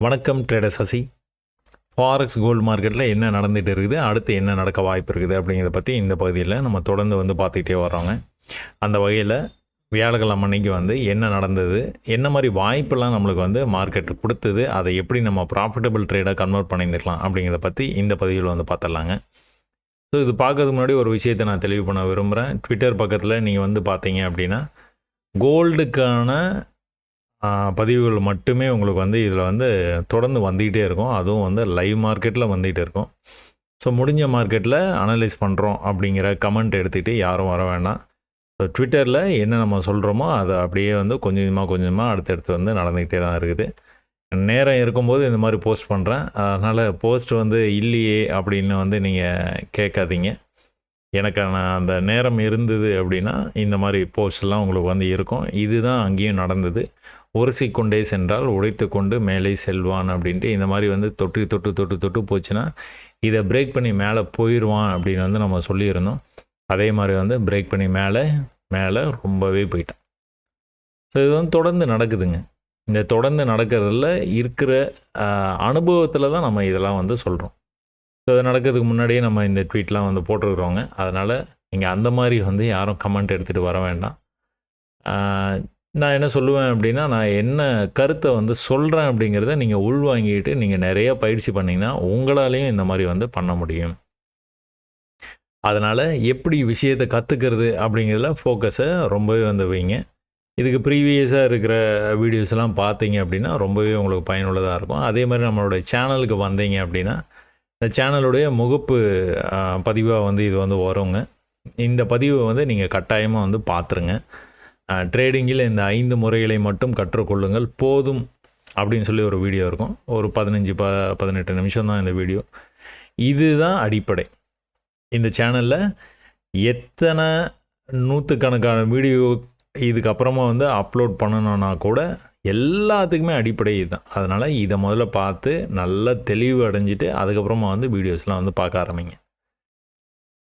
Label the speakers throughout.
Speaker 1: வணக்கம் trader Sasi. Forex gold மார்க்கெட்டில் என்ன நடந்துகிட்டு இருக்குது அடுத்து என்ன நடக்க வாய்ப்பு இருக்குது அப்படிங்கிறத பற்றி இந்த பகுதியில் நம்ம தொடர்ந்து வந்து பார்த்துக்கிட்டே வர்றோங்க. அந்த வகையில் வியாழக்கிழமை அன்னைக்கு வந்து என்ன நடந்தது என்ன மாதிரி வாய்ப்பெல்லாம் நம்மளுக்கு வந்து மார்க்கெட் கொடுத்தது அதை எப்படி நம்ம ப்ராஃபிட்டபிள் ட்ரேடாக கன்வெர்ட் பண்ணியிருந்துக்கலாம் அப்படிங்கிறத பற்றி இந்த பகுதியில் வந்து பார்த்துடலாங்க. ஸோ இது பார்க்கறதுக்கு முன்னாடி ஒரு விஷயத்தை நான் தெளிவு பண்ண விரும்புகிறேன் ட்விட்டர் பக்கத்தில் நீங்கள் வந்து பார்த்தீங்க அப்படின்னா கோல்டுக்கான பதிவுகள் மட்டுமே உங்களுக்கு வந்து இதில் வந்து தொடர்ந்து வந்துக்கிட்டே இருக்கும். அதுவும் வந்து லைவ் மார்க்கெட்டில் வந்துகிட்டே இருக்கும். ஸோ முடிஞ்ச மார்க்கெட்டில் அனலைஸ் பண்ணுறோம் அப்படிங்கிற கமெண்ட் எடுத்துக்கிட்டு யாரும் வர வேண்டாம் ஸோ ட்விட்டரில் என்ன நம்ம சொல்கிறோமோ அதை அப்படியே வந்து கொஞ்சம் கொஞ்சமாக கொஞ்சமாக அடுத்தடுத்து வந்து நடந்துக்கிட்டே தான் இருக்குது. நேரம் இருக்கும்போது இந்த மாதிரி போஸ்ட் பண்ணுறேன் அதனால் போஸ்ட் வந்து இல்லையே அப்படின்னு வந்து நீங்கள் கேட்காதீங்க. எனக்கான அந்த நேரம் இருந்தது அப்படின்னா இந்த மாதிரி போஸ்ட்லாம் உங்களுக்கு வந்து இருக்கும். இதுதான் அங்கேயும் நடந்தது. உரசி கொண்டே சென்றால் உடைத்து கொண்டு மேலே செல்வான் அப்படின்ட்டு இந்த மாதிரி வந்து தொட்டு தொட்டு தொட்டு தொட்டு போச்சுன்னா இதை பிரேக் பண்ணி மேலே போயிடுவான் அப்படின்னு வந்து நம்ம சொல்லியிருந்தோம். அதே மாதிரி வந்து பிரேக் பண்ணி மேலே மேலே ரொம்பவே போயிட்டான். ஸோ இது வந்து தொடர்ந்து நடக்குதுங்க. இந்த தொடர்ந்து நடக்கிறதுல இருக்கிற அனுபவத்தில் தான் நம்ம இதெல்லாம் வந்து சொல்கிறோம் ஸோ அது நடக்கிறதுக்கு முன்னாடியே நம்ம இந்த ட்வீட்லாம் வந்து போட்டிருக்கிறோங்க அதனால் நீங்கள் அந்த மாதிரி வந்து யாரும் கமெண்ட் எடுத்துகிட்டு வர வேண்டாம். நான் என்ன சொல்லுவேன் அப்படின்னா நான் என்ன கருத்தை வந்து சொல்கிறேன் அப்படிங்கிறத நீங்கள் உள்வாங்கிட்டு நீங்கள் நிறைய பயிற்சி பண்ணிங்கன்னா உங்களாலேயும் இந்த மாதிரி வந்து பண்ண முடியும். அதனால் எப்படி விஷயத்தை கற்றுக்கிறது அப்படிங்கிறதுல ஃபோக்கஸை ரொம்பவே வந்து வைங்க. இதுக்கு ப்ரீவியஸாக இருக்கிற வீடியோஸ்லாம் பார்த்தீங்க அப்படின்னா ரொம்பவே உங்களுக்கு பயனுள்ளதாக இருக்கும். அதே மாதிரி நம்மளோட சேனலுக்கு வந்தீங்க அப்படின்னா இந்த சேனலுடைய முகப்பு பதிவாக வந்து இது வந்து வருங்க. இந்த பதிவை வந்து நீங்கள் கட்டாயமாக வந்து பார்த்துருங்க ட்ரேடிங்கில் இந்த ஐந்து முறைகளை மட்டும் கற்றுக்கொள்ளுங்கள். போதும் அப்படின்னு சொல்லி ஒரு வீடியோ இருக்கும். ஒரு பதினஞ்சு ப பதினெட்டு நிமிஷம் தான் இந்த வீடியோ. இதுதான் அடிப்படை. இந்த சேனலில் எத்தனை நூற்றுக்கணக்கான வீடியோ இதுக்கப்புறமா வந்து அப்லோட் பண்ணணுன்னா கூட எல்லாத்துக்குமே அடிப்படை இதுதான். அதனால் இதை முதல்ல பார்த்து நல்லா தெளிவு அடைஞ்சிட்டு அதுக்கப்புறமா வந்து வீடியோஸ்லாம் வந்து பார்க்க ஆரம்பிங்க.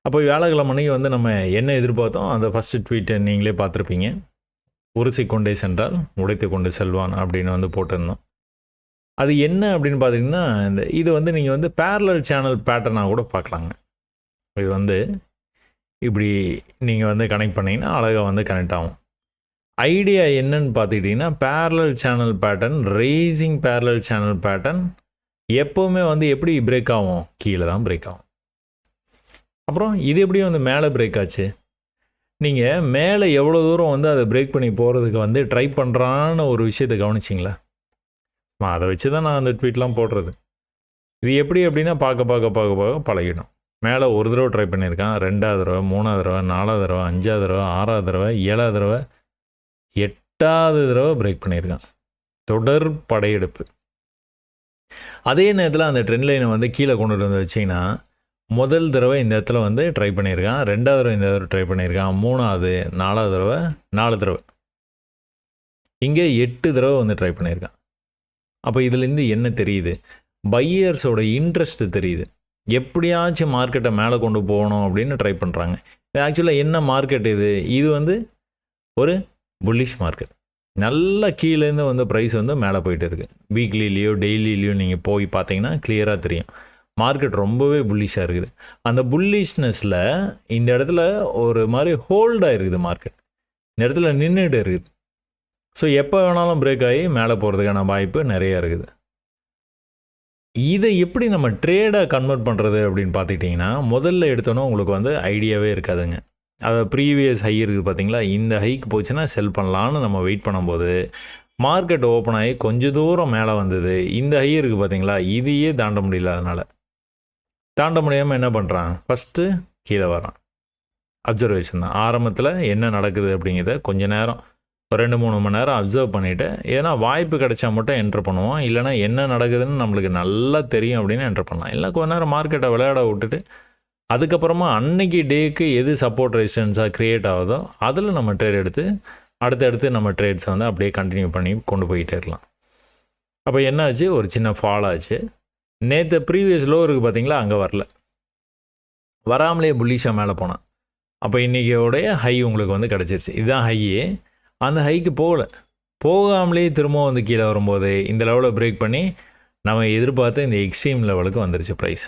Speaker 1: அப்போ வியாழக்கிழமை அன்னைக்கு வந்து நம்ம என்ன எதிர்பார்த்தோம்? அந்த ஃபஸ்ட்டு ட்வீட்டை நீங்களே பார்த்துருப்பீங்க. உரசி கொண்டே சென்றால் உடைத்து கொண்டு செல்வான் அப்படின்னு வந்து போட்டிருந்தோம். அது என்ன அப்படின்னு பார்த்தீங்கன்னா இந்த இது வந்து நீங்கள் வந்து பேரலல் சேனல் பேட்டர்னாக கூட பார்க்கலாங்க. இது வந்து இப்படி நீங்கள் வந்து கனெக்ட் பண்ணிங்கன்னா அழகாக வந்து கனெக்ட் ஆகும். ஐடியா என்னன்னு பார்த்துக்கிட்டிங்கன்னா parallel channel pattern racing parallel channel pattern எப்போவுமே வந்து எப்படி பிரேக் ஆகும்? கீழே தான் பிரேக் ஆகும். அப்புறம் இது எப்படி வந்து மேலே பிரேக் ஆச்சு? நீங்கள் மேலே எவ்வளோ தூரம் வந்து அதை பிரேக் பண்ணி போகிறதுக்கு வந்து ட்ரை பண்ணுறான்னு ஒரு விஷயத்தை கவனிச்சிங்களா? அதை வச்சு தான் நான் அந்த ட்வீட்லாம் போடுறது. இது எப்படி அப்படின்னா பார்க்க பார்க்க பார்க்க பார்க்க பழகிடும். மேலே ஒரு தடவை ட்ரை பண்ணியிருக்கான். ரெண்டாவது தடவை மூணாவது தடவை நாலாவது தடவை அஞ்சாவது தடவை ஆறாவது தடவை ஏழாவது தடவை எட்டாவது தடவை பிரேக் பண்ணியிருக்கான். தொடர் படையெடுப்பு. அதே நேரத்தில் அந்த ட்ரெண்ட் லைனை வந்து கீழே கொண்டுட்டு வந்து வச்சிங்கன்னா முதல் தடவை இந்த இடத்துல வந்து ட்ரை பண்ணியிருக்கான். ரெண்டாவது தடவை இந்த தடவை ட்ரை பண்ணியிருக்கான். மூணாவது நாலாவது தடவை நாலு தடவை. இங்கே எட்டு தடவை வந்து ட்ரை பண்ணியிருக்கான். அப்போ இதுலேருந்து என்ன தெரியுது? பையர்ஸோட இன்ட்ரெஸ்ட் தெரியுது. எப்படியாச்சும் மார்க்கெட்டை மேலே கொண்டு போகணும் அப்படின்னு ட்ரை பண்ணுறாங்க இது ஆக்சுவலாக என்ன மார்க்கெட் இது? இது வந்து ஒரு புல்லிஷ் மார்க்கெட் நல்லா கீழேருந்து வந்து ப்ரைஸ் வந்து மேலே போயிட்டு இருக்குது வீக்லிலேயோ டெய்லிலேயோ நீங்கள் போய் பார்த்தீங்கன்னா கிளியராக தெரியும். மார்க்கெட் ரொம்பவே புல்லிஷாக இருக்குது. அந்த புல்லிஷ்னஸில் இந்த இடத்துல ஒரு மாதிரி ஹோல்டாக இருக்குது மார்க்கெட் இந்த இடத்துல நின்றுட்டு இருக்குது. ஸோ எப்போ வேணாலும் பிரேக் ஆகி மேலே போகிறதுக்கான வாய்ப்பு நிறைய இருக்குது. இதை எப்படி நம்ம ட்ரேடாக கன்வெர்ட் பண்ணுறது அப்படின்னு பார்த்துக்கிட்டிங்கன்னா முதல்ல எடுத்தோன்னே உங்களுக்கு வந்து ஐடியாவே இருக்காதுங்க. அதை ப்ரீவியஸ் ஹை இருக்குது பார்த்தீங்களா? இந்த ஹைக்கு போச்சுன்னா செல் பண்ணலான்னு நம்ம வெயிட் பண்ணும்போது மார்க்கெட் ஓப்பன் ஆகி கொஞ்சம் தூரம் மேலே வந்தது. இந்த ஹை இருக்குது பார்த்தீங்களா? இதையே தாண்ட முடியல அதனால். தாண்ட முடியாமல் என்ன பண்ணுறான் ஃபஸ்ட்டு கீழே வரான் அப்சர்வேஷன் தான். ஆரம்பத்தில் என்ன நடக்குது அப்படிங்கிறத கொஞ்ச நேரம் ஒரு ரெண்டு மூணு மணி நேரம் அப்சர்வ் பண்ணிவிட்டு ஏன்னா வாய்ப்பு கிடைச்சா மட்டும் என்ட்ரு பண்ணுவோம். இல்லைனா என்ன நடக்குதுன்னு நம்மளுக்கு நல்லா தெரியும் அப்படின்னு என்ட்ரு பண்ணலாம். இல்லை கொஞ்ச நேரம் மார்க்கெட்டை விளையாட விட்டுட்டு அதுக்கப்புறமா அன்னைக்கு டேக்கு எது சப்போர்ட் ரெசிஸ்டன்ஸாக க்ரியேட் ஆகுதோ அதில் நம்ம ட்ரேட் எடுத்து அடுத்தடுத்து நம்ம ட்ரேட்ஸை வந்து அப்படியே கண்டினியூ பண்ணி கொண்டு போயிட்டே இருக்கலாம். அப்போ என்னாச்சு? ஒரு சின்ன ஃபால் ஆச்சு. நேற்று ப்ரீவியஸ் லோ இருக்குது பார்த்தீங்களா? அங்கே வரல. வராமலே புல்லிஷாக மேலே போனான். அப்போ இன்றைக்கியோடைய ஹை உங்களுக்கு வந்து கிடச்சிருச்சு. இதுதான் ஹையே அந்த ஹைக்கு போகல. போகாமலே திரும்ப வந்து கீழே வரும்போது இந்த லெவலில் பிரேக் பண்ணி நம்ம எதிர்பார்த்த இந்த எக்ஸ்ட்ரீம் லெவலுக்கு வந்துருச்சு ப்ரைஸ்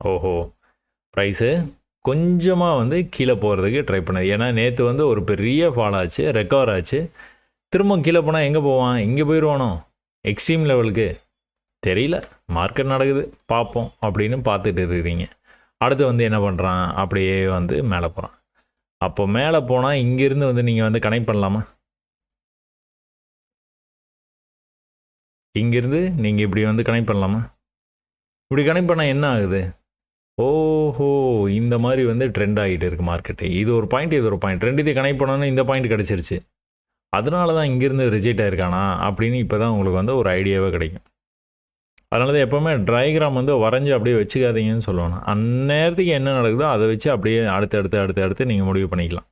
Speaker 1: ஓஹோ. ப்ரைஸு கொஞ்சமாக வந்து கீழே போகிறதுக்கு ட்ரை பண்ணுது. ஏன்னா நேற்று வந்து ஒரு பெரிய ஃபால் ஆச்சு ரெக்கவர் ஆச்சு. திரும்ப கீழே போனால் எங்கே போவான்? இங்கே போயிடுவானோ எக்ஸ்ட்ரீம் லெவலுக்கு தெரியல. மார்க்கெட் நடக்குது. பார்ப்போம் அப்படின்னு பார்த்துட்டு இருக்கிறீங்க. அடுத்து வந்து என்ன பண்ணுறான் அப்படியே வந்து மேலே போகிறான் அப்போ மேலே போனால் இங்கேருந்து வந்து நீங்கள் வந்து கனெக்ட் பண்ணலாமா? இங்கேருந்து நீங்கள் இப்படி வந்து கனெக்ட் பண்ணலாமா? இப்படி கனெக்ட் பண்ணால் என்ன ஆகுது? ஓஹோ இந்த மாதிரி வந்து ட்ரெண்ட் ஆகிட்டு இருக்குது மார்க்கெட்டு இது ஒரு பாயிண்ட் இது ஒரு பாயிண்ட் ரெண்டுத்தையும் கனெக்ட் பண்ணோன்னா இந்த பாயிண்ட் கிடச்சிருச்சு. அதனால தான் இங்கேருந்து ரிஜெக்ட் ஆயிருக்கானா அப்படின்னு இப்போ தான் உங்களுக்கு வந்து ஒரு ஐடியாவே கிடைக்கும். அதனால தான் எப்போவுமே ட்ரைகிராம் வந்து வரைஞ்சி அப்படியே வச்சுக்காதீங்கன்னு சொல்லணும் அந்நேரத்துக்கு என்ன நடக்குதோ அதை வச்சு அப்படியே அடுத்து அடுத்து அடுத்து அடுத்து நீங்கள் முடிவு பண்ணிக்கலாம்.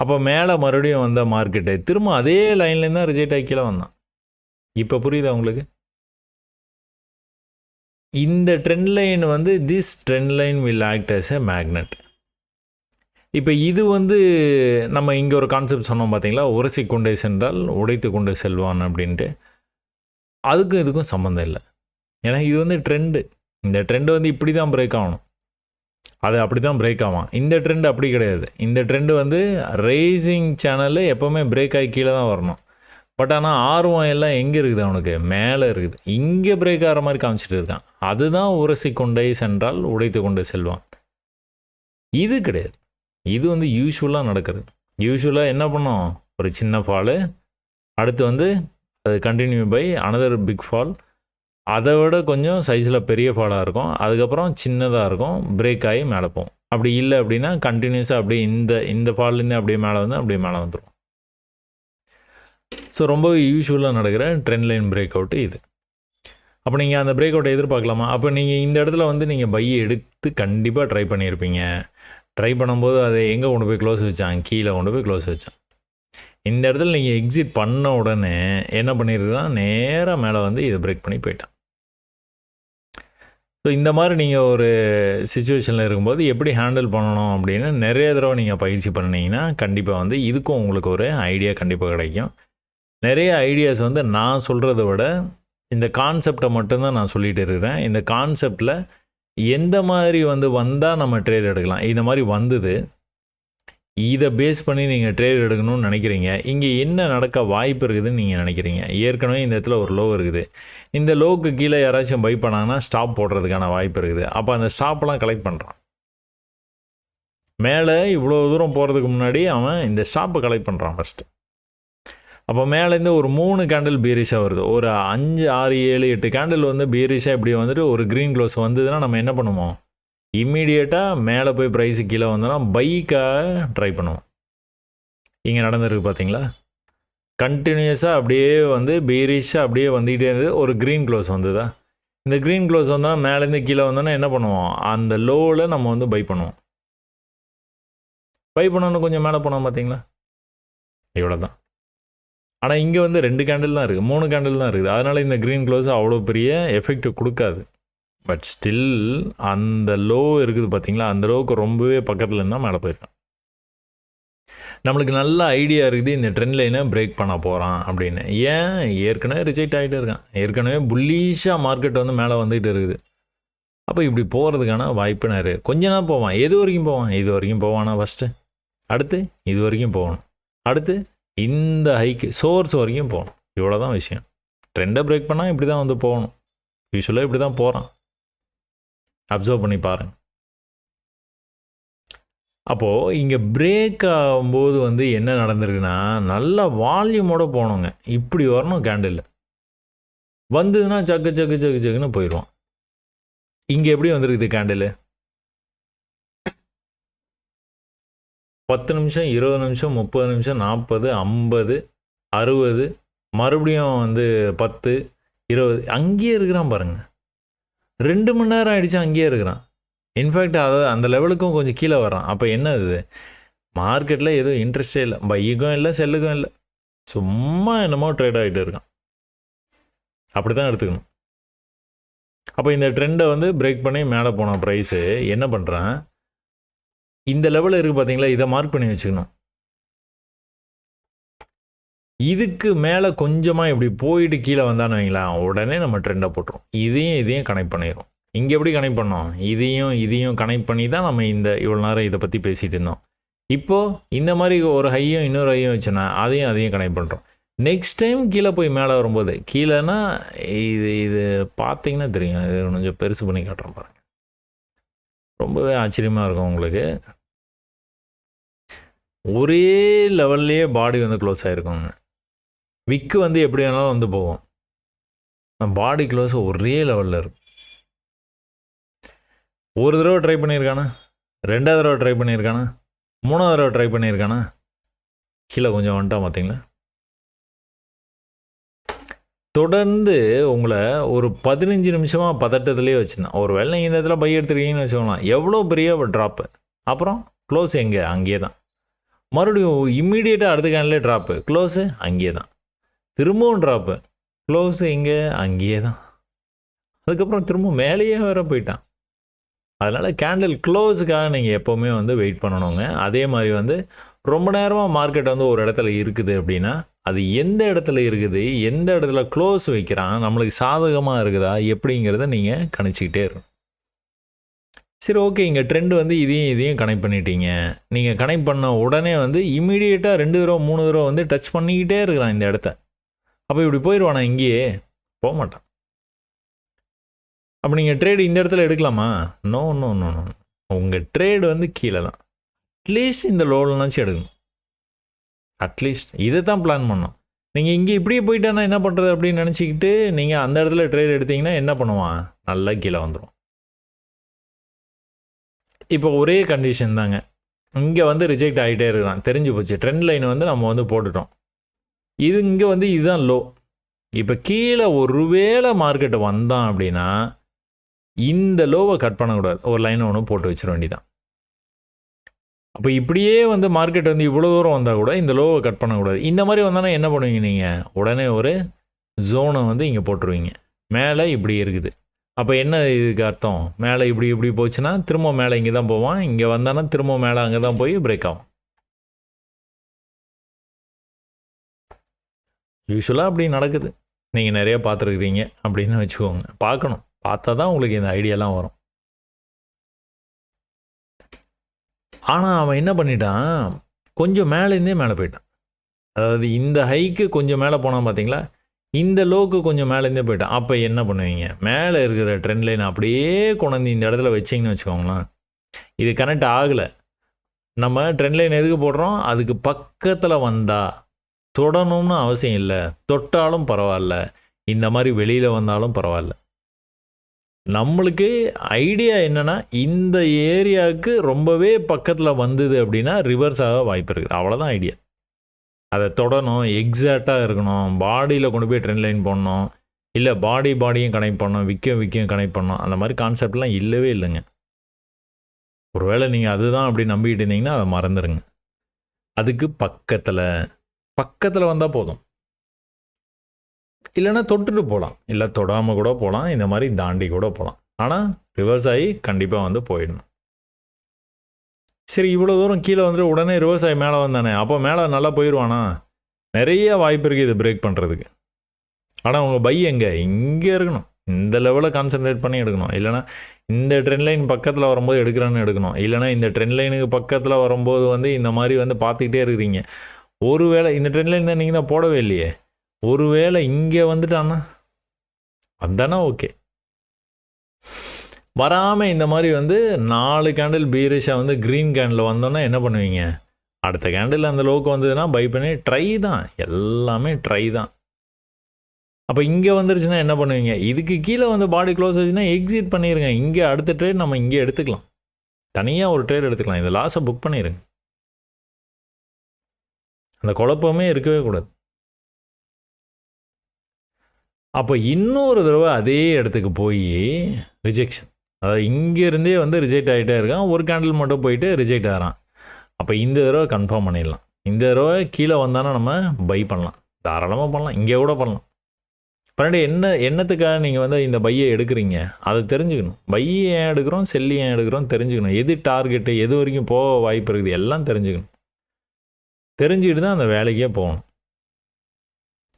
Speaker 1: அப்போ மேலே மறுபடியும் வந்த மார்க்கெட்டு திரும்ப அதே லைன்லேருந்து தான் ரிஜெக்ட் ஆகி கீழே வந்தான். இப்போ புரியுதா உங்களுக்கு? இந்த ட்ரெண்ட் லைன் வந்து this trend line will act as a magnet இப்போ இது வந்து நம்ம இங்கே ஒரு கான்செப்ட் சொன்னோம் பார்த்தீங்களா உரசி கொண்டே சென்றால் உடைத்து கொண்டு செல்வான் அப்படின்ட்டு. அதுக்கும் இதுக்கும் சம்மந்தம் இல்லை. ஏன்னா இது வந்து ட்ரெண்டு இந்த ட்ரெண்டு வந்து இப்படி தான் பிரேக் ஆகணும். அது அப்படி தான் பிரேக் ஆகும் இந்த ட்ரெண்டு அப்படி கிடையாது. இந்த ட்ரெண்டு வந்து ரேசிங் சேனலு எப்போவுமே பிரேக் ஆகி கீழே தான் வரணும். பட் ஆனால் ஆர்வம் எல்லாம் எங்கே இருக்குது அவனுக்கு? மேலே இருக்குது. இங்கே பிரேக் ஆகிற மாதிரி காமிச்சிட்டு இருக்கான். அதுதான் உரசி கொண்டே சென்றால் உடைத்து கொண்டு செல்வான். இது கிடையாது. இது வந்து யூஸ்வலாக நடக்கிறது. யூஸ்வலாக என்ன பண்ணோம்? ஒரு சின்ன ஃபாலு அடுத்து வந்து அது continue by another big fall அதை விட கொஞ்சம் சைஸில் பெரிய ஃபாலாக இருக்கும். அதுக்கப்புறம் சின்னதாக இருக்கும். பிரேக் ஆகி மேலே போகும். அப்படி இல்லை அப்படின்னா கண்டினியூஸாக அப்படியே இந்த இந்த ஃபால்லேருந்து அப்படியே மேலே வந்து அப்படியே மேலே வந்துடும் ஸோ ரொம்ப யூஸ்வலாக நடக்கிற ட்ரெண்ட் லைன் பிரேக் அவுட்டு இது. அப்போ நீங்கள் அந்த பிரேக் அவுட்டை எதிர்பார்க்கலாமா? அப்போ நீங்கள் இந்த இடத்துல வந்து நீங்கள் பை எடுத்து கண்டிப்பாக ட்ரை பண்ணியிருப்பீங்க ட்ரை பண்ணும்போது அதை எங்கே கொண்டு போய் க்ளோஸ் வச்சான் கீழே கொண்டு போய் க்ளோஸ் வச்சான் இந்த இடத்துல நீங்கள் எக்ஸிட் பண்ண உடனே என்ன பண்ணியிருக்கான் நேராக மேலே வந்து இதை பிரேக் பண்ணி போயிட்டான் ஸோ இந்த மாதிரி நீங்கள் ஒரு சுச்சுவேஷனில் இருக்கும்போது எப்படி ஹேண்டில் பண்ணணும் அப்படின்னு நிறைய தடவை நீங்கள் பயிற்சி பண்ணிங்கன்னா கண்டிப்பாக வந்து இதுக்கும் உங்களுக்கு ஒரு ஐடியா கண்டிப்பாக கிடைக்கும். நிறைய ஐடியாஸ் வந்து நான் சொல்கிறத விட இந்த கான்செப்டை மட்டும்தான் நான் சொல்லிட்டு இருக்கிறேன். இந்த கான்செப்டில் எந்த மாதிரி வந்து வந்தால் நம்ம ட்ரேட் எடுக்கலாம்? இந்த மாதிரி வந்தது. இதை பேஸ் பண்ணி நீங்கள் ட்ரேட் எடுக்கணும்னு நினைக்கிறீங்க. இங்கே என்ன நடக்க வாய்ப்பு இருக்குதுன்னு நீங்கள் நினைக்கிறீங்க? ஏற்கனவே இந்த இடத்துல ஒரு லோ இருக்குது. இந்த லோவுக்கு கீழே யாராச்சும் பை பண்ணாங்கன்னா ஸ்டாப் போடுறதுக்கான வாய்ப்பு இருக்குது. அப்போ அந்த ஸ்டாப்லாம் கலெக்ட் பண்ணுறான் மேலே இவ்வளோ தூரம் போகிறதுக்கு முன்னாடி அவன் இந்த ஸ்டாப்பை கலெக்ட் பண்ணுறான் ஃபஸ்ட்டு அப்போ மேலேருந்து ஒரு மூணு கேண்டில் பீரிஷாக வருது. ஒரு அஞ்சு ஆறு ஏழு எட்டு கேண்டில் வந்து பீரிஷாக இப்படி வந்துட்டு ஒரு க்ரீன் க்ளோஸ் வந்ததுன்னா நம்ம என்ன பண்ணுவோம்? இம்மீடியேட்டாக மேலே போய் ப்ரைஸு கீழே வந்தோன்னா பைக்காக ட்ரை பண்ணுவோம். இங்கே நடந்திருக்கு பார்த்தீங்களா கண்டினியூஸாக அப்படியே வந்து பீரிஷாக அப்படியே வந்துக்கிட்டே இருந்தது. ஒரு க்ரீன் க்ளோஸ் வந்ததா? இந்த க்ரீன் க்ளோஸ் வந்தோன்னா மேலேருந்து கீழே வந்தோன்னா என்ன பண்ணுவோம்? அந்த லோவில் நம்ம வந்து பை பண்ணுவோம். பை பண்ணோன்னு கொஞ்சம் மேலே போனோம் பார்த்தீங்களா இவ்வளோ தான் ஆனால் இங்கே வந்து ரெண்டு கேண்டில் தான் இருக்குது மூணு கேண்டில் தான் இருக்குது. அதனால் இந்த க்ரீன் க்ளோஸ் அவ்வளோ பெரிய எஃபெக்ட் கொடுக்காது. பட் ஸ்டில் அந்த லோ இருக்குது பார்த்தீங்களா அந்த லோவுக்கு ரொம்பவே பக்கத்தில் இருந்தால் மேலே போயிருக்கான். நம்மளுக்கு நல்ல ஐடியா இருக்குது இந்த ட்ரெண்ட் லைனை பிரேக் பண்ண போகிறான் அப்படின்னு. ஏன்? ஏற்கனவே ரிஜெக்ட் ஆகிட்டே இருக்கான். ஏற்கனவே புல்லீஷாக மார்க்கெட் வந்து மேலே வந்துகிட்டு இருக்குது. அப்போ இப்படி போகிறதுக்கான வாய்ப்பு நிறைய கொஞ்ச நாள் போவான். எது வரைக்கும் போவான்? இது வரைக்கும் போவானா ஃபஸ்ட்டு அடுத்து? இது வரைக்கும் போகணும். அடுத்து? இந்த ஹைக்கு சோர்ஸ் வரைக்கும் போகணும். இவ்வளோ தான் விஷயம். ட்ரெண்டை பிரேக் பண்ணால் இப்படி தான் வந்து போகணும். யூஸ்வலாக இப்படி தான் போகிறான் அப்சர்வ் பண்ணி பாருங்கள் அப்போது இங்கே பிரேக் ஆகும்போது வந்து என்ன நடந்திருக்குன்னா நல்ல வால்யூமோடு போகணுங்க இப்படி வரணும் கேண்டில் வந்ததுன்னா சக்கு சக்கு சக்கு சக்குன்னு போயிடுவான். இங்கே எப்படி வந்திருக்குது கேண்டில் பத்து நிமிஷம் இருபது நிமிஷம் முப்பது நிமிஷம் நாற்பது ஐம்பது அறுபது மறுபடியும் வந்து பத்து இருபது அங்கேயே இருக்கிறான் பாருங்கள் ரெண்டு மணி நேரம் ஆகிடுச்சு அங்கேயே இருக்கிறான். இன்ஃபேக்ட் அதை அந்த லெவலுக்கும் கொஞ்சம் கீழே வரான் அப்போ என்ன இது மார்க்கெட்டில் எதுவும் இன்ட்ரெஸ்டே இல்லை. பைக்கும் இல்லை செல்லுக்கும் இல்லை. சும்மா என்னமோ ட்ரேட் ஆகிட்டு இருக்கான். அப்படி தான் எடுத்துக்கணும். அப்போ இந்த ட்ரெண்டை வந்து பிரேக் பண்ணி மேலே போன ப்ரைஸு என்ன பண்ணுறான் இந்த லெவலில் இருக்குது பார்த்தீங்களா இதை மார்க் பண்ணி வச்சுக்கணும். இதுக்கு மேலே கொஞ்சமாக இப்படி போயிட்டு கீழே வந்தான்னு வைங்களேன் உடனே நம்ம ட்ரெண்டை போட்டுரும். இதையும் இதையும் கனெக்ட் பண்ணிடும் இங்கே எப்படி கனெக்ட் பண்ணோம்? இதையும் இதையும் கனெக்ட் பண்ணி தான் நம்ம இந்த இவ்வளோ நேரம் இதை பற்றி பேசிகிட்டு இருந்தோம். இப்போது இந்த மாதிரி ஒரு ஹையும் இன்னொரு ஹையும் வச்சோன்னா அதையும் அதையும் கனெக்ட் பண்ணுறோம் நெக்ஸ்ட் டைம் கீழே போய் மேலே வரும்போது கீழேனா இது இது பார்த்தீங்கன்னா தெரியும். இது கொஞ்சம் பெருசு பண்ணி காட்டுறோம் பாருங்கள் ரொம்பவே ஆச்சரியமாக இருக்கும் உங்களுக்கு. ஒரே லெவல்லையே பாடி வந்து க்ளோஸ் ஆகிருக்குங்க விக்கு வந்து எப்படி வேணாலும் வந்து போகும். பாடி க்ளோஸ் ஒரே லெவலில் இருக்கும். ஒரு தடவை ட்ரை பண்ணியிருக்கானா? ரெண்டாவது தடவை ட்ரை பண்ணியிருக்கானா? மூணாவது தடவை ட்ரை பண்ணியிருக்கானா? கீழே கொஞ்சம் வந்துட்டான் பார்த்தீங்களா தொடர்ந்து உங்களை ஒரு பதினஞ்சு நிமிஷமாக பதட்டத்துலேயே வச்சுருந்தேன். ஒரு வேளை நீங்கள் இந்த இடத்துல பை எடுத்துருக்கீங்கன்னு வச்சுக்கோங்களேன். எவ்வளோ பெரிய ட்ராப்பு அப்புறம் க்ளோஸ் எங்கே? அங்கேயே தான். மறுபடியும் இம்மீடியட்டாக அடுத்த கேன்லே ட்ராப்பு க்ளோஸு அங்கேயே தான். திரும்பவும் ட்ராப்பு க்ளோஸு இங்கே அங்கேயே தான். அதுக்கப்புறம் திரும்ப மேலேயே வேற போயிட்டான். அதனால் கேண்டில் க்ளோஸுக்காக நீங்கள் எப்போவுமே வந்து வெயிட் பண்ணணுங்க. அதே மாதிரி வந்து ரொம்ப நேரமாக மார்க்கெட் வந்து ஒரு இடத்துல இருக்குது அப்படின்னா அது எந்த இடத்துல இருக்குது எந்த இடத்துல க்ளோஸ் வைக்கிறான் நம்மளுக்கு சாதகமாக இருக்குதா எப்படிங்கிறத நீங்கள் கணிச்சிக்கிட்டே இருக்கணும். சரி ஓகே இங்கே ட்ரெண்டு வந்து இதையும் இதையும் கனெக்ட் பண்ணிட்டீங்க. நீங்கள் கனெக்ட் பண்ண உடனே வந்து இமீடியட்டாக ரெண்டு தடவை மூணு தடவை வந்து டச் பண்ணிக்கிட்டே இருக்கிறான் இந்த இடத்த. அப்போ இப்படி போயிடுவானா? இங்கேயே போக மாட்டான் அப்போ நீங்கள் ட்ரேடு இந்த இடத்துல எடுக்கலாமா? நோ நோ நோ நோ உங்கள் ட்ரேடு வந்து கீழே தான். அட்லீஸ்ட் இந்த லோன்லாச்சும் எடுக்கணும். அட்லீஸ்ட் இதை தான் பிளான் பண்ணோம். நீங்கள் இங்கே இப்படியே போயிட்டானா என்ன பண்ணுறது அப்படின்னு நினச்சிக்கிட்டு நீங்கள் அந்த இடத்துல ட்ரேட் எடுத்தீங்கன்னா என்ன பண்ணுவான்? நல்லா கீழே வந்துடும் இப்போ ஒரே கண்டிஷன் தாங்க. இங்கே வந்து ரிஜெக்ட் ஆகிட்டே இருக்கிறான். தெரிஞ்சு போச்சு. ட்ரெண்ட் லைன் வந்து நம்ம வந்து போட்டுட்டோம். இது இங்கே வந்து இதுதான் லோ இப்போ கீழே ஒருவேளை மார்க்கெட்டு வந்தான் அப்படின்னா இந்த லோவை கட் பண்ணக்கூடாது. ஒரு லைனை ஒன்று போட்டு வச்சிட வேண்டியதான் அப்போ இப்படியே வந்து மார்க்கெட் வந்து இவ்வளோ தூரம் வந்தால் கூட இந்த லோவை கட் பண்ணக்கூடாது. இந்த மாதிரி வந்தோன்னா என்ன பண்ணுவீங்க நீங்கள் உடனே ஒரு ஜோனை வந்து இங்கே போட்டுருவீங்க. மேலே இப்படி இருக்குது. அப்போ என்ன இதுக்கு அர்த்தம்? மேலே இப்படி இப்படி போச்சுன்னா திரும்ப மேலே இங்கே தான் போவான். இங்கே வந்தானா திரும்ப மேலே அங்கே தான் போய் பிரேக் ஆகும். யூஸ்வலாக அப்படி நடக்குது. நீங்கள் நிறையா பார்த்துருக்குறீங்க அப்படின்னு வச்சுக்கோங்க. பார்க்கணும். பார்த்தா தான் உங்களுக்கு இந்த ஐடியாலாம் வரும். ஆனால் அவன் என்ன பண்ணிட்டான்? கொஞ்சம் மேலேருந்தே மேலே போயிட்டான். அதாவது இந்த ஹைக்கு கொஞ்சம் மேலே போனான் பார்த்தீங்களா இந்த லோக்கு கொஞ்சம் மேலேருந்தே போயிட்டான். அப்போ என்ன பண்ணுவீங்க? மேலே இருக்கிற ட்ரெண்ட் லைன் அப்படியே கொண்டாந்து இந்த இடத்துல வச்சிங்கன்னு வச்சுக்கோங்களேன். இது கனெக்ட் ஆகலை. நம்ம ட்ரெண்ட் லைன் எதுக்கு போடுறோம்? அதுக்கு பக்கத்தில் வந்தால் தொடணும்னு அவசியம் இல்லை. தொட்டாலும் பரவாயில்ல. இந்த மாதிரி வெளியில் வந்தாலும் பரவாயில்ல. நம்மளுக்கு ஐடியா என்னென்னா இந்த ஏரியாவுக்கு ரொம்பவே பக்கத்தில் வந்தது அப்படின்னா ரிவர்ஸ் ஆக வாய்ப்பு இருக்குது. அவ்வளோதான் ஐடியா அதை தொடணும் எக்ஸாக்டாக இருக்கணும். பாடியில் கொண்டு போய் ட்ரெண்ட் லைன் போடணும். இல்லை பாடி பாடியும் கனெக்ட் பண்ணணும். விற்கும் விற்கும் கனெக்ட் பண்ணணும். அந்த மாதிரி கான்செப்ட்லாம் இல்லவே இல்லைங்க. ஒருவேளை நீங்கள் அதுதான் அப்படி நம்பிக்கிட்டு இருந்தீங்கன்னா அதை மறந்துடுங்க அதுக்கு பக்கத்தில் பக்கத்தில் வந்தால் போதும். இல்லைன்னா தொட்டுட்டு போகலாம். இல்லை தொடாமல் கூட போகலாம். இந்த மாதிரி தாண்டி கூட போகலாம். ஆனால் ரிவர்ஸ் ஆகி கண்டிப்பாக வந்து போயிடணும். சரி இவ்வளோ தூரம் கீழே வந்துட்டு உடனே ரிவர்ஸ் ஆகி மேலே வந்தானே. அப்போ மேலே நல்லா போயிடுவானா? நிறைய வாய்ப்பு இருக்குது இது பிரேக் பண்ணுறதுக்கு ஆனால் உங்கள் பை எங்கே? இங்கே இருக்கணும். இந்த லெவலில் கான்சென்ட்ரேட் பண்ணி எடுக்கணும். இல்லைனா இந்த ட்ரெண்ட் லைன் பக்கத்தில் வரும்போது எடுக்கிறேன்னு எடுக்கணும். இல்லைனா இந்த ட்ரெண்ட் லைனுக்கு பக்கத்தில் வரும்போது வந்து இந்த மாதிரி வந்து பார்த்துக்கிட்டே இருக்கிறீங்க. ஒருவேளை இந்த ட்ரெண்ட் லைன் தான் நீங்கள் தான் போடவே இல்லையே. ஒருவேளை இங்கே வந்துட்டான்னா வந்தானா ஓகே. வராமல் இந்த மாதிரி வந்து நாலு கேண்டில் பீரிஷாக வந்து க்ரீன் கேண்டில் வந்தோன்னா என்ன பண்ணுவீங்க? அடுத்த கேண்டில் அந்த லோக்கு வந்ததுன்னா பை பண்ணி ட்ரை தான். எல்லாமே ட்ரை தான். அப்போ இங்கே வந்துருச்சுன்னா என்ன பண்ணுவீங்க? இதுக்கு கீழே வந்து பாடி க்ளோஸ் ஆச்சுன்னா எக்ஸிட் பண்ணிடுங்க இங்கே அடுத்த ட்ரேட் நம்ம இங்கே எடுத்துக்கலாம். தனியாக ஒரு ட்ரேட் எடுத்துக்கலாம். இந்த லாஸை புக் பண்ணிடுங்க அந்த குழப்பமே இருக்கவே கூடாது. அப்போ இன்னொரு தடவை அதே இடத்துக்கு போய் ரிஜெக்ஷன் அதாவது இங்கேருந்தே வந்து ரிஜெக்ட் ஆகிட்டே இருக்கான். ஒரு கேண்டில் மட்டும் போயிட்டு ரிஜெக்ட் ஆகிறான் அப்போ இந்த தடவை கன்ஃபார்ம் பண்ணிடலாம். இந்த தடவை கீழே வந்தானா நம்ம பை பண்ணலாம். தாராளமாக பண்ணலாம். இங்கே கூட பண்ணலாம். பன்னெண்டு என்ன என்னத்துக்காக நீங்கள் வந்து இந்த பையை எடுக்கிறீங்க? அதை தெரிஞ்சுக்கணும். பையை ஏன் எடுக்கிறோம்? செல்லி ஏன் எடுக்கிறோம் தெரிஞ்சுக்கணும். எது டார்கெட்டு எது வரைக்கும் போக வாய்ப்பு இருக்குது? எல்லாம் தெரிஞ்சுக்கணும். தெரிஞ்சுக்கிட்டு தான் அந்த வேலைக்கே போகணும்.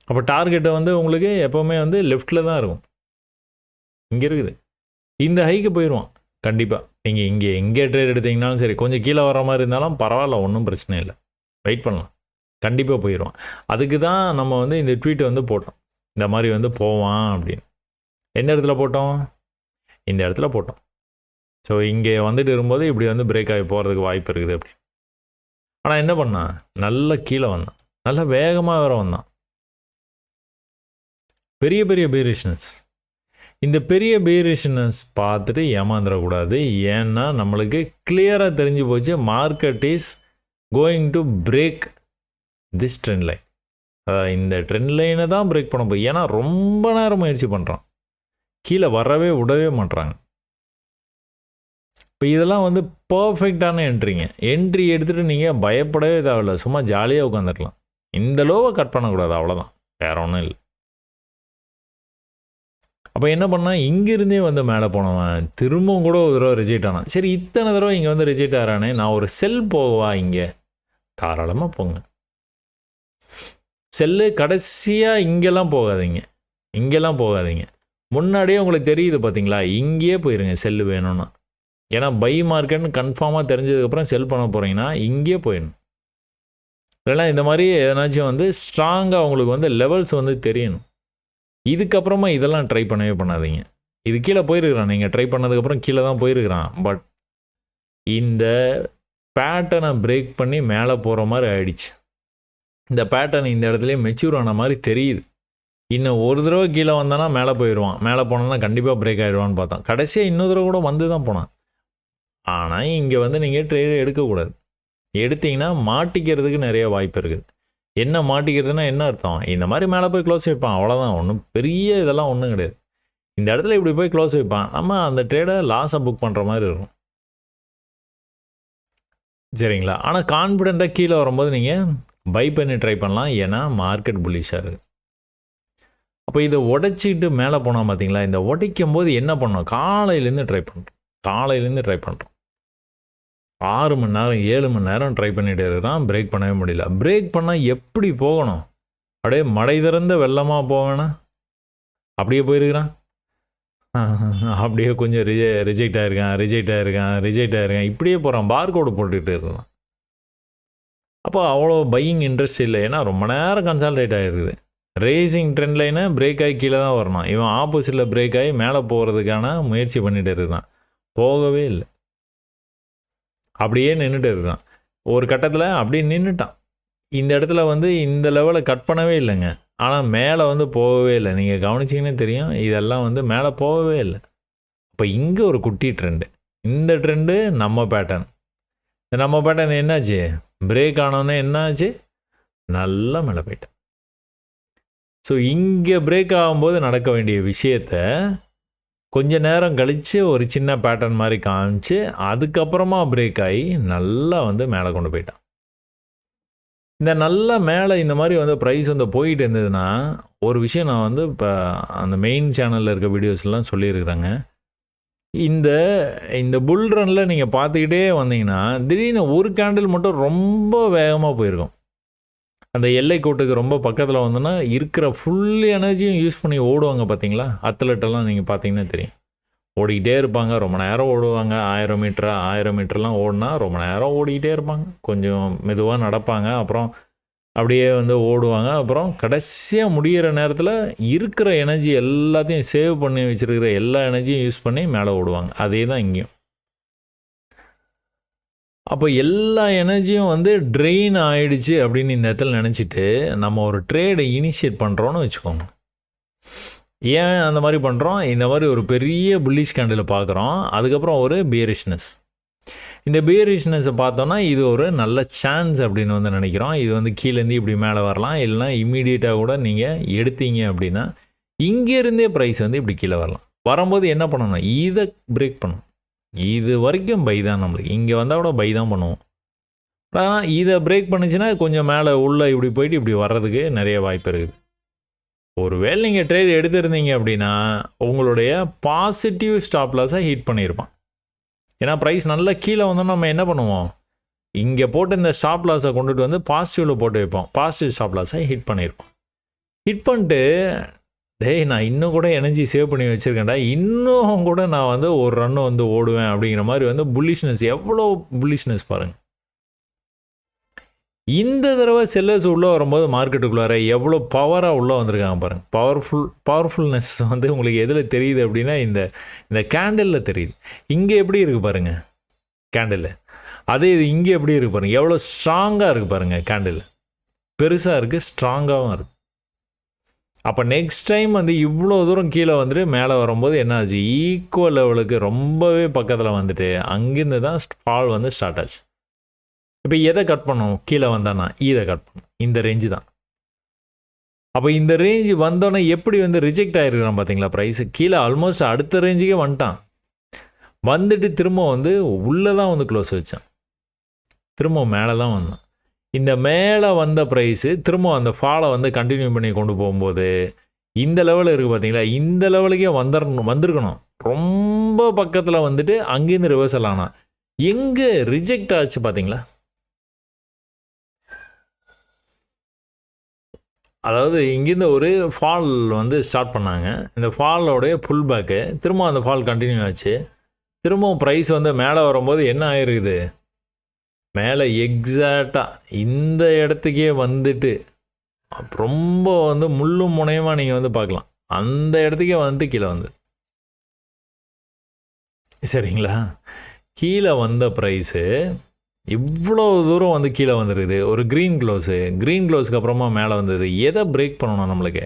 Speaker 1: அப்போ டார்கெட்டை வந்து உங்களுக்கு எப்போவுமே வந்து லெஃப்ட்டில் தான் இருக்கும். இங்கே இருக்குது. இந்த ஹைக்கு போயிடுவான் கண்டிப்பாக நீங்கள் இங்கே எங்கே ட்ரேட் எடுத்தீங்கனாலும் சரி கொஞ்சம் கீழே வர மாதிரி இருந்தாலும் பரவாயில்ல ஒன்றும் பிரச்சனை இல்லை. வெயிட் பண்ணலாம். கண்டிப்பாக போயிடுவான் அதுக்கு தான் நம்ம வந்து இந்த ட்வீட்டை வந்து போட்டோம். இந்த மாதிரி வந்து போவான் அப்படின்னு. எந்த இடத்துல போட்டோம்? இந்த இடத்துல போட்டோம். ஸோ இங்கே வந்துட்டு இருக்கும்போது இப்படி வந்து பிரேக் ஆகி போகிறதுக்கு வாய்ப்பு இருக்குது அப்படி ஆனால் என்ன பண்ணான்? நல்ல கீழே வந்தான். நல்லா வேகமாக வேறு வந்தான். பெரிய பெரிய பேரிஷனஸ் இந்த பெரிய பேரிஷனஸ் பார்த்துட்டு ஏமாந்துடக்கூடாது. ஏன்னா நம்மளுக்கு கிளியராக தெரிஞ்சு போச்சு market is going to break this trend line இந்த ட்ரெண்ட் லைனை தான் பிரேக் பண்ண போய் ஏன்னா ரொம்ப நேரம் முயற்சி பண்ணுறான் கீழே வரவே விடவே மாட்றாங்க. இப்போ இதெல்லாம் வந்து பர்ஃபெக்டான என்ட்ரிங்க என்ட்ரி எடுத்துகிட்டு நீங்கள் பயப்படவே தேவையில்ல. சும்மா ஜாலியாக உட்காந்துருக்கலாம் இந்த லோவை கட் பண்ணக்கூடாது. அவ்வளோதான் வேற ஒன்றும் இல்லை. அப்போ என்ன பண்ணால் இங்கேருந்தே வந்து மேலே போனவன். திரும்பவும் கூட ஒரு தடவை ரிஜெக்ட் ஆனான். சரி இத்தனை தடவை இங்கே வந்து ரிஜெக்ட் ஆகிறானே நான் ஒரு செல் போகவா இங்கே? தாராளமாக போங்க. செல்லு கடைசியாக இங்கெல்லாம் போகாதீங்க. இங்கெல்லாம் போகாதீங்க. முன்னாடியே உங்களுக்கு தெரியுது பார்த்தீங்களா இங்கேயே போயிருங்க செல்லு வேணும்னா. ஏன்னா பை மார்க்கெட்னு கன்ஃபார்மாக தெரிஞ்சதுக்கப்புறம் செல் பண்ண போகிறீங்கன்னா இங்கேயே போயிடணும். இல்லைன்னா இந்த மாதிரி எதனாச்சும் வந்து ஸ்ட்ராங்காக உங்களுக்கு வந்து லெவல்ஸ் வந்து தெரியணும். இதுக்கப்புறமா இதெல்லாம் ட்ரை பண்ணவே பண்ணாதீங்க. இது கீழே போயிருக்கிறான். நீங்கள் ட்ரை பண்ணதுக்கப்புறம் கீழே தான் போயிருக்கிறான். பட் இந்த பேட்டர்னை பிரேக் பண்ணி மேலே போகிற மாதிரி ஆயிடுச்சு. இந்த பேட்டர்ன் இந்த இடத்துலையே மெச்சூர் ஆன மாதிரி தெரியுது. இன்னும் ஒரு தடவை கீழே வந்தானா மேலே போயிடுவான். மேலே போனான்னா கண்டிப்பாக பிரேக் ஆகிடுவான்னு பார்த்தோம் கடைசியாக இன்னொரு தடவை கூட வந்து தான் போனான். ஆனால் இங்கே வந்து நீங்கள் ட்ரேட் எடுக்கக்கூடாது. எடுத்தீங்கன்னா மாட்டிக்கிறதுக்கு நிறைய வாய்ப்பு இருக்குது. என்ன மாட்டிக்கிறதுனா என்ன அர்த்தம்? இந்த மாதிரி மேலே போய் க்ளோஸ் வைப்பான் அவ்வளோதான் ஒன்றும் பெரிய இதெல்லாம் ஒன்றும் கிடையாது. இந்த இடத்துல இப்படி போய் க்ளோஸ் வைப்பான். நம்ம அந்த ட்ரேடை லாஸை புக் பண்ணுற மாதிரி இருக்கும். சரிங்களா? ஆனால் கான்ஃபிடெண்ட்டாக கீழே வரும்போது நீங்கள் பை பண்ணி ட்ரை பண்ணலாம். ஏன்னா மார்க்கெட் புல்லிஷாக இருக்குது அப்போ இதை உடைச்சிக்கிட்டு மேலே போனால் பார்த்தீங்களா இந்த உடைக்கும் போது என்ன பண்ணோம்? காலையிலேருந்து ட்ரை பண்ணுறோம் காலையிலேருந்து ட்ரை பண்ணுறோம் ஆறு மணி நேரம் ஏழு மணி நேரம் ட்ரை பண்ணிகிட்டே இருக்கிறான். பிரேக் பண்ணவே முடியல. பிரேக் பண்ணால் எப்படி போகணும்? அப்படியே மடை திறந்த வெள்ளமாக போவேனா அப்படியே போயிருக்கிறான். அப்படியே கொஞ்சம் ரிஜெ ரிஜெக்ட் ஆகிருக்கான் ரிஜெக்ட் ஆகிருக்கான் ரிஜெக்ட் ஆகிருக்கான் இப்படியே போகிறான் பார்கோடு போட்டுக்கிட்டு இருக்கான் அப்போ அவ்வளோ பையிங் இன்ட்ரெஸ்ட் இல்லை. ஏன்னா ரொம்ப நேரம் கன்சால்டேட் ஆகிருக்குது ரேசிங் ட்ரெண்ட் லைனை பிரேக் ஆகி கீழே தான் வரணும். இவன் ஆப்போசிட்டில் பிரேக் ஆகி மேலே போகிறதுக்கான முயற்சி பண்ணிகிட்டு இருக்கிறான். போகவே இல்லை. அப்படியே நின்றுட்டு இருக்கான். ஒரு கட்டத்தில் அப்படியே நின்றுட்டான் இந்த இடத்துல வந்து இந்த லெவலை கட் பண்ணவே இல்லைங்க. ஆனால் மேலே வந்து போகவே இல்லை. நீங்கள் கவனிச்சிங்கன்னே தெரியும். இதெல்லாம் வந்து மேலே போகவே இல்லை. அப்போ இங்கே ஒரு குட்டி ட்ரெண்டு இந்த ட்ரெண்டு நம்ம பேட்டர்ன் இந்த நம்ம பேட்டர்ன் என்னாச்சு? பிரேக் ஆனோன்னே என்னாச்சு? நல்லா மேலே போயிட்டேன். ஸோ இங்கே பிரேக் ஆகும்போது நடக்க வேண்டிய விஷயத்த கொஞ்ச நேரம் கழித்து ஒரு சின்ன பேட்டர்ன் மாதிரி காமிச்சு அதுக்கப்புறமா பிரேக் ஆகி நல்லா வந்து மேலே கொண்டு போயிட்டான். இந்த நல்ல மேலே இந்த மாதிரி வந்து ப்ரைஸ் வந்து போயிட்டு இருந்ததுன்னா ஒரு விஷயம் நான் வந்து இப்போ அந்த மெயின் சேனலில் இருக்க வீடியோஸ்லாம் சொல்லியிருக்கிறேங்க. இந்த இந்த புல் ரனில் நீங்கள் பார்த்துக்கிட்டே வந்தீங்கன்னா திடீர்னு ஒரு கேண்டில் மட்டும் ரொம்ப வேகமாக போயிருக்கும். அந்த எல்லை கோட்டுக்கு ரொம்ப பக்கத்தில் வந்தோன்னா இருக்கிற ஃபுல் எனர்ஜியும் யூஸ் பண்ணி ஓடுவாங்க பார்த்தீங்களா அத்லெட்டெல்லாம் நீங்கள் பார்த்தீங்கன்னா தெரியும். ஓடிக்கிட்டே இருப்பாங்க. ரொம்ப நேரம் ஓடுவாங்க. ஆயிரம் மீட்டர் ஆயிரம் மீட்டர்லாம் ஓடினா ரொம்ப நேரம் ஓடிக்கிட்டே இருப்பாங்க. கொஞ்சம் மெதுவாக நடப்பாங்க. அப்புறம் அப்படியே வந்து ஓடுவாங்க. அப்புறம் கடைசியாக முடிகிற நேரத்தில் இருக்கிற எனர்ஜி எல்லாத்தையும் சேவ் பண்ணி வச்சுருக்கிற எல்லா எனர்ஜியும் யூஸ் பண்ணி மேலே ஓடுவாங்க. அதே தான் இங்கேயும். அப்போ எல்லா எனர்ஜியும் வந்து ட்ரெயின் ஆயிடுச்சு அப்படின்னு இந்த இடத்துல நினச்சிட்டு நம்ம ஒரு ட்ரேடை இனிஷியேட் பண்ணுறோன்னு வச்சுக்கோங்க. ஏன் அந்த மாதிரி பண்ணுறோம் இந்த மாதிரி ஒரு பெரிய புல்லிஷ் கேண்டில் பார்க்குறோம் அதுக்கப்புறம் ஒரு பியரிஷ்னஸ் இந்த பியரிஷ்னஸை பார்த்தோன்னா இது ஒரு நல்ல சான்ஸ் அப்படின்னு வந்து நினைக்கிறோம். இது வந்து கீழேருந்து இப்படி மேலே வரலாம். இல்லைனா இம்மீடியட்டாக கூட நீங்கள் எடுத்தீங்க அப்படின்னா இங்கேருந்தே ப்ரைஸ் வந்து இப்படி கீழே வரலாம். வரும்போது என்ன பண்ணணும்? இதை பிரேக் பண்ணணும். இது வரைக்கும் பை தான் நம்மளுக்கு. இங்கே வந்தால் கூட பை தான் பண்ணுவோம். ஆனால் இதை பிரேக் பண்ணுச்சுன்னா கொஞ்சம் மேலே உள்ளே இப்படி போயிட்டு இப்படி வர்றதுக்கு நிறைய வாய்ப்பு இருக்குது. ஒரு வேலை நீங்கள் ட்ரேட் எடுத்திருந்தீங்க அப்படின்னா உங்களுடைய பாசிட்டிவ் ஸ்டாப் லாஸை ஹீட் பண்ணியிருப்பான். ஏன்னா ப்ரைஸ் நல்லா கீழே வந்தோம்னா நம்ம என்ன பண்ணுவோம்? இங்கே போட்டு இந்த ஸ்டாப் லாஸை கொண்டுட்டு வந்து பாசிட்டிவில் போட்டு வைப்போம். பாசிட்டிவ் ஸ்டாப் லாஸை ஹிட் பண்ணியிருப்போம். ஹிட் பண்ணிட்டு டேய் நான் இன்னும் கூட எனர்ஜி சேவ் பண்ணி வச்சுருக்கேன்டா. இன்னும் கூட நான் வந்து ஒரு ரன்னு வந்து ஓடுவேன் அப்படிங்கிற மாதிரி வந்து புல்லிஷ்னஸ் எவ்வளோ புல்லிஷ்னஸ் பாருங்கள் இந்த தடவை செல்லர்ஸ் உள்ளே வரும்போது மார்க்கெட்டுக்குள்ளார எவ்வளோ பவராக உள்ளே வந்திருக்காங்க பாருங்கள் பவர்ஃபுல் பவர்ஃபுல்னஸ் வந்து உங்களுக்கு எதில் தெரியுது அப்படின்னா இந்த இந்த கேண்டிலில் தெரியுது. இங்கே எப்படி இருக்குது பாருங்கள் கேண்டில் அதே இது இங்கே எப்படி இருக்குது பாருங்கள் எவ்வளோ ஸ்ட்ராங்காக இருக்குது பாருங்கள் கேண்டில் பெருசாக இருக்குது ஸ்ட்ராங்காகவும் இருக்குது அப்போ நெக்ஸ்ட் டைம் வந்து இவ்வளோ தூரம் கீழே வந்துட்டு மேலே வரும்போது என்ன ஆச்சு? ஈக்குவல் லெவலுக்கு ரொம்பவே பக்கத்தில் வந்துட்டு அங்கேருந்து தான் ஃபால் வந்து ஸ்டார்ட் ஆச்சு. இப்போ எதை கட் பண்ணோம் கீழே வந்தானா? இதை கட் பண்ணும் இந்த ரேஞ்சு தான். அப்போ இந்த ரேஞ்சு வந்தோடனே எப்படி வந்து ரிஜெக்ட் ஆகிருக்கிறான் பார்த்தீங்களா ப்ரைஸு கீழே ஆல்மோஸ்ட் அடுத்த ரேஞ்சுக்கே வந்துட்டான். வந்துட்டு திரும்ப வந்து உள்ளே தான் வந்து க்ளோஸ் வச்சான். திரும்ப மேலே தான் வந்தான். இந்த மேலே வந்த ப்ரைஸு திரும்ப அந்த ஃபாலை வந்து கண்டினியூ பண்ணி கொண்டு போகும்போது இந்த லெவலில் இருக்குது பார்த்தீங்களா? இந்த லெவலுக்கே வந்துடணும் வந்திருக்கணும். ரொம்ப பக்கத்தில் வந்துட்டு அங்கேருந்து ரிவர்சல் ஆனால் எங்கே ரிஜெக்ட் ஆச்சு பார்த்தீங்களா? அதாவது இங்கேருந்து ஒரு ஃபால் வந்து ஸ்டார்ட் பண்ணாங்க. இந்த ஃபாலோடைய புல் பேக்கு திரும்ப அந்த ஃபால் கண்டினியூ ஆச்சு. திரும்பவும் ப்ரைஸ் வந்து மேலே வரும்போது என்ன ஆயிருக்குது? மேலே எக்ஸாக்டாக இந்த இடத்துக்கே வந்துட்டு ரொம்ப வந்து முள்ளும் முனையமாக நீங்கள் வந்து பார்க்கலாம். அந்த இடத்துக்கே வந்துட்டு கீழே வந்து. சரிங்களா? கீழே வந்த ப்ரைஸு இவ்வளோ தூரம் வந்து கீழே வந்துருக்குது. ஒரு க்ரீன் க்ளோஸு க்ரீன் க்ளோஸ்க்கு அப்புறமா மேலே வந்தது. எதை பிரேக் பண்ணணும் நம்மளுக்கு?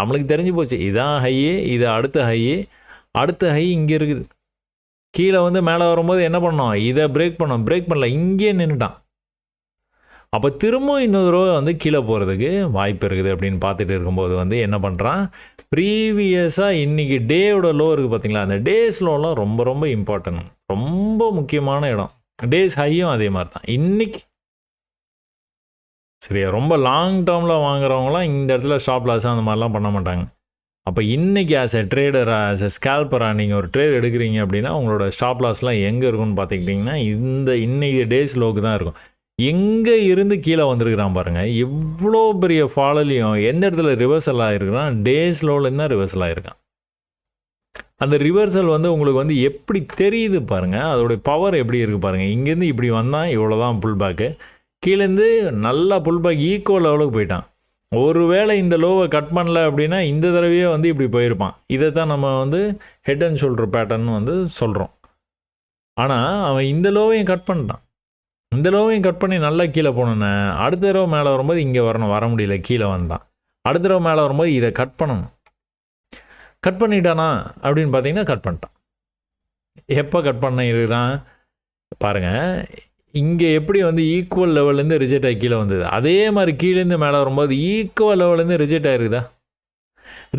Speaker 1: நம்மளுக்கு தெரிஞ்சு போச்சு. இதான் ஹையே இது அடுத்த ஹையே அடுத்த ஹை இங்கே இருக்குது. கீழே வந்து மேலே வரும்போது என்ன பண்ணோம்? இதை பிரேக் பண்ணோம். பிரேக் பண்ணல. இங்கேயே நின்றுட்டான் அப்போ திரும்ப இன்னொரு தடவை வந்து கீழே போகிறதுக்கு வாய்ப்பு இருக்குது அப்படின்னு பார்த்துட்டு இருக்கும்போது வந்து என்ன பண்ணுறான் ப்ரீவியஸாக இன்றைக்கி டேயோட லோ இருக்குது பார்த்தீங்களா? அந்த டேஸ் லோலாம் ரொம்ப ரொம்ப இம்பார்ட்டன்ட் ரொம்ப முக்கியமான இடம். டேஸ் ஹையும் அதே மாதிரி தான். இன்றைக்கி சரியா? ரொம்ப லாங் டேர்மில் வாங்குறவங்களாம் இந்த இடத்துல ஷாப் லாஸ் அந்த மாதிரிலாம் பண்ண மாட்டாங்க. அப்போ இன்றைக்கி as a trader as a ஸ்கேல்பராக நீங்கள் ஒரு ட்ரேட் எடுக்கிறீங்க அப்படின்னா உங்களோட ஸ்டாப் லாஸ்லாம் எங்கே இருக்கும்னு பார்த்துக்கிட்டிங்கன்னா இந்த இன்றைக்கி டேஸ் லோக்கு தான் இருக்கும். எங்கே இருந்து கீழே வந்திருக்கிறான் பாருங்கள் எவ்வளோ பெரிய ஃபாலோலையும் எந்த இடத்துல ரிவர்சல் ஆகிருக்கிறான் டேஸ் லோலேருந்து தான் ரிவர்சல் ஆகிருக்கான் அந்த ரிவர்சல் வந்து உங்களுக்கு வந்து எப்படி தெரியுது பாருங்கள் அதோடைய பவர் எப்படி இருக்குது பாருங்கள் இங்கேருந்து இப்படி வந்தால் இவ்வளோ தான் புல் பேக்கு கீழேருந்து நல்லா புல் பேக் ஈக்குவல் லெவலுக்கு போயிட்டான். ஒருவேளை இந்த லோவை கட் பண்ணல அப்படின்னா இந்த தடவையே வந்து இப்படி போயிருப்பான். இதை தான் நம்ம வந்து ஹெட் அண்ட் ஷோல்டர் பேட்டர்ன் வந்து சொல்கிறோம் ஆனால் அவன் இந்த லோவையும் கட் பண்ணிட்டான். இந்த லோவையும் கட் பண்ணி நல்லா கீழே போனோன்னே அடுத்த தடவை மேலே வரும்போது இங்கே வரணும் வர முடியல கீழே வந்தான் அடுத்த தடவை மேலே வரும்போது இதை கட் பண்ணணும். கட் பண்ணிட்டானா அப்படின்னு பார்த்தீங்கன்னா கட் பண்ணிட்டான். எப்போ கட் பண்ண இருக்கிறான்? பாருங்கள் இங்கே எப்படி வந்து ஈக்குவல் லெவல்லேருந்து ரிஜெக்ட் ஆகி கீழே வந்தது? அதே மாதிரி கீழேருந்து மேலே வரும்போது ஈக்குவல் லெவல்லேருந்து ரிஜெக்ட் ஆகிருக்குதா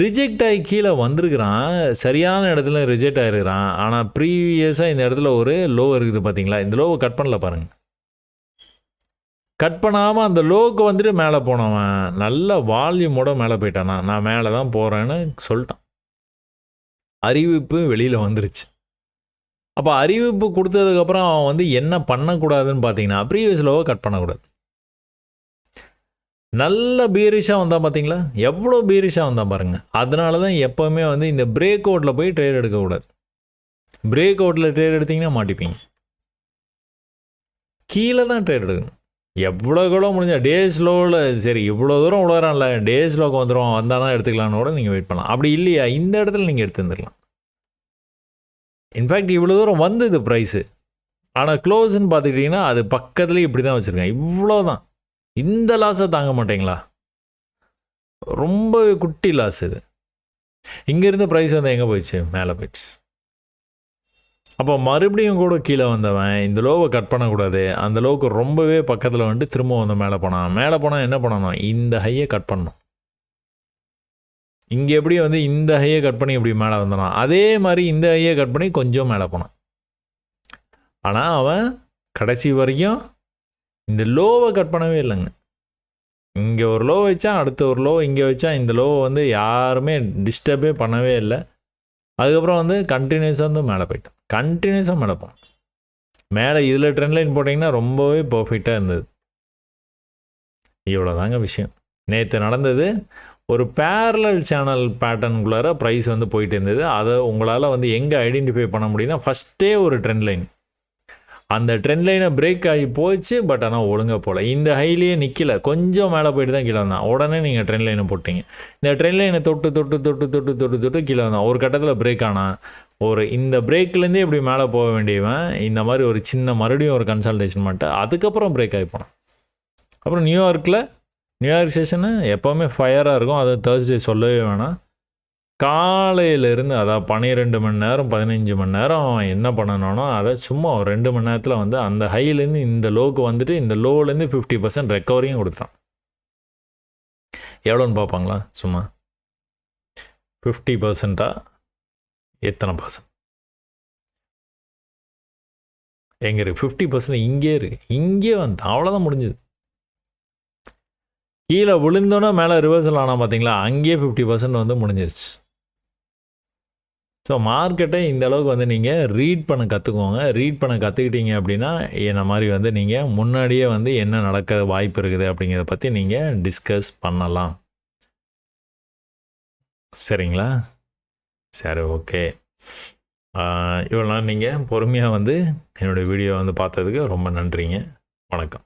Speaker 1: ரிஜெக்ட் ஆகி கீழே வந்திருக்கிறான் சரியான இடத்துல ரிஜெக்ட் ஆகிருக்கிறான் ஆனால் ப்ரீவியஸாக இந்த இடத்துல ஒரு லோ இருக்குது பார்த்தீங்களா இந்த லோவை கட் பண்ணல பாருங்கள் கட் பண்ணாமல் அந்த லோவுக்கு வந்துட்டு மேலே போனவன் நல்ல வால்யூமோட மேலே போயிட்டானா? நான் மேலே தான் போகிறேன்னு சொல்லிட்டான். அறிவிப்பு வெளியில் வந்துருச்சு. அப்போ அறிவிப்பு கொடுத்ததுக்கப்புறம் அவன் வந்து என்ன பண்ணக்கூடாதுன்னு பார்த்தீங்கன்னா ப்ரீவியஸ் லோவை கட் பண்ணக்கூடாது. நல்ல பீரிஷாக வந்தால் பார்த்தீங்களா? எவ்வளோ பீரிஷாக வந்தால் பாருங்கள் அதனால தான் எப்போவுமே வந்து இந்த பிரேக் அவுட்டில் போய் ட்ரேட் எடுக்கக்கூடாது. பிரேக் அவுட்டில் ட்ரேட் எடுத்தீங்கன்னா மாட்டிப்பீங்க. கீழே தான் ட்ரேட் எடுக்கணும். எவ்வளோ கூட முடிஞ்சால் டேஸ் லோவில் சரி இவ்வளோ தூரம் விழுறான்ல டேஸ் லோக்கு வந்துடும் வந்தானா எடுத்துக்கலான்னு கூட நீங்கள் வெயிட் பண்ணலாம். அப்படி இல்லையா? இந்த இடத்துல நீங்கள் எடுத்துருந்துடலாம் இன்ஃபேக்ட் இவ்வளோ தூரம் வந்தது ப்ரைஸு ஆனால் க்ளோஸ்ன்னு பார்த்துக்கிட்டிங்கன்னா அது பக்கத்துலேயே இப்படி தான் வச்சுருக்கேன் இவ்வளோ தான் இந்த லாஸை தாங்க மாட்டீங்களா? ரொம்பவே குட்டி லாஸ் இது. இங்கேருந்து ப்ரைஸ் வந்து எங்கே போயிடுச்சு? மேலே போயிடுச்சு. அப்போ மறுபடியும் கூட கீழே வந்தவன் இந்த லோவை கட் பண்ணக்கூடாது. அந்த லோவுக்கு ரொம்பவே பக்கத்தில் வந்துட்டு திரும்ப வந்து மேலே போனான். மேலே போனால் என்ன பண்ணணும்? இந்த ஹையை கட் பண்ணணும். இங்கே எப்படி வந்து இந்த ஹையை கட் பண்ணி இப்படி மேலே வந்தனா? அதே மாதிரி இந்த ஹையை கட் பண்ணி கொஞ்சம் மேலே போனான். ஆனால் அவன் கடைசி வரைக்கும் இந்த லோவை கட் பண்ணவே இல்லைங்க. இங்கே ஒரு லோ வச்சான் அடுத்த ஒரு லோ இங்கே வச்சா இந்த லோவை வந்து யாருமே டிஸ்டர்பே பண்ணவே இல்லை. அதுக்கப்புறம் வந்து கண்டினியூஸாக வந்து மேலே போயிட்டான். கண்டினியூஸாக மேலே போனான். மேலே இதில் ட்ரெண்ட் லைன் போட்டிங்கன்னா ரொம்பவே பர்ஃபெக்டாக இருந்தது. இவ்வளோதாங்க விஷயம். நேற்று நடந்தது ஒரு பேரலல் சேனல் பேட்டர்னுக்குள்ளார ப்ரைஸ் வந்து போயிட்டு இருந்தது. அதை உங்களால் வந்து எங்கே ஐடென்டிஃபை பண்ண முடியும்னா ஃபஸ்ட்டே ஒரு ட்ரெண்ட் லைன் அந்த ட்ரெண்ட் லைனை பிரேக் ஆகி போச்சு பட் ஆனால் ஒழுங்காக போகல இந்த ஹைலேயே நிற்கல கொஞ்சம் மேலே போயிட்டு தான் கீழே வந்தான். உடனே நீங்கள் ட்ரெண்ட் லைனை போட்டீங்க. இந்த ட்ரெண்ட் லைனை தொட்டு தொட்டு தொட்டு தொட்டு தொட்டு தொட்டு கீழே வந்தான். ஒரு கட்டத்தில் பிரேக் ஆனா ஒரு இந்த பிரேக்லேருந்தே இப்படி மேலே போக வேண்டியவன் இந்த மாதிரி ஒரு சின்ன மறுபடியும் ஒரு கன்சல்டேஷன் பண்ணிட்டு அதுக்கப்புறம் பிரேக் ஆகி போனான். அப்புறம் நியூயார்க்கில் நியூயார்க் செஷனு எப்போவுமே ஃபயராக இருக்கும். அது தேர்ஸ்டே சொல்லவே வேணாம். காலையிலேருந்து அதாவது பன்னிரெண்டு மணி நேரம் பதினஞ்சு மணி நேரம் அவன் என்ன பண்ணணும்னா அதை சும்மா ஒரு ரெண்டு மணி நேரத்தில் வந்து அந்த ஹைலேருந்து இந்த லோக்கு வந்துட்டு இந்த லோலேருந்து ஃபிஃப்டி பர்சன்ட் ரெக்கவரியும் கொடுத்துட்டான் எவ்வளோன்னு பார்ப்பாங்களா? சும்மா. ஃபிஃப்டி பர்சண்ட்டாக எத்தனை பர்சன்ட் எங்கே இருக்குது ஃபிஃப்டி பர்சன்ட் இங்கே இருக்குது இங்கே வந்து அவ்வளோதான் முடிஞ்சுது. கீழே விழுந்தோன்னே மேலே ரிவர்சல் ஆனால் பார்த்தீங்களா? அங்கேயே ஃபிஃப்டி பர்சன்ட் வந்து முடிஞ்சிருச்சு. ஸோ மார்க்கெட்டை இந்த அளவுக்கு வந்து நீங்கள் ரீட் பண்ண கற்றுக்கோங்க ரீட் பண்ண கற்றுக்கிட்டீங்க அப்படின்னா என்ன மாதிரி வந்து நீங்கள் முன்னாடியே வந்து என்ன நடக்க வாய்ப்பு இருக்குது அப்படிங்கிறத பற்றி நீங்கள் டிஸ்கஸ் பண்ணலாம். சரிங்களா? சரி ஓகே இவ்வளோ நாள் நீங்கள் பொறுமையாக வந்து என்னுடைய வீடியோ வந்து பார்த்ததுக்கு ரொம்ப நன்றிங்க. வணக்கம்.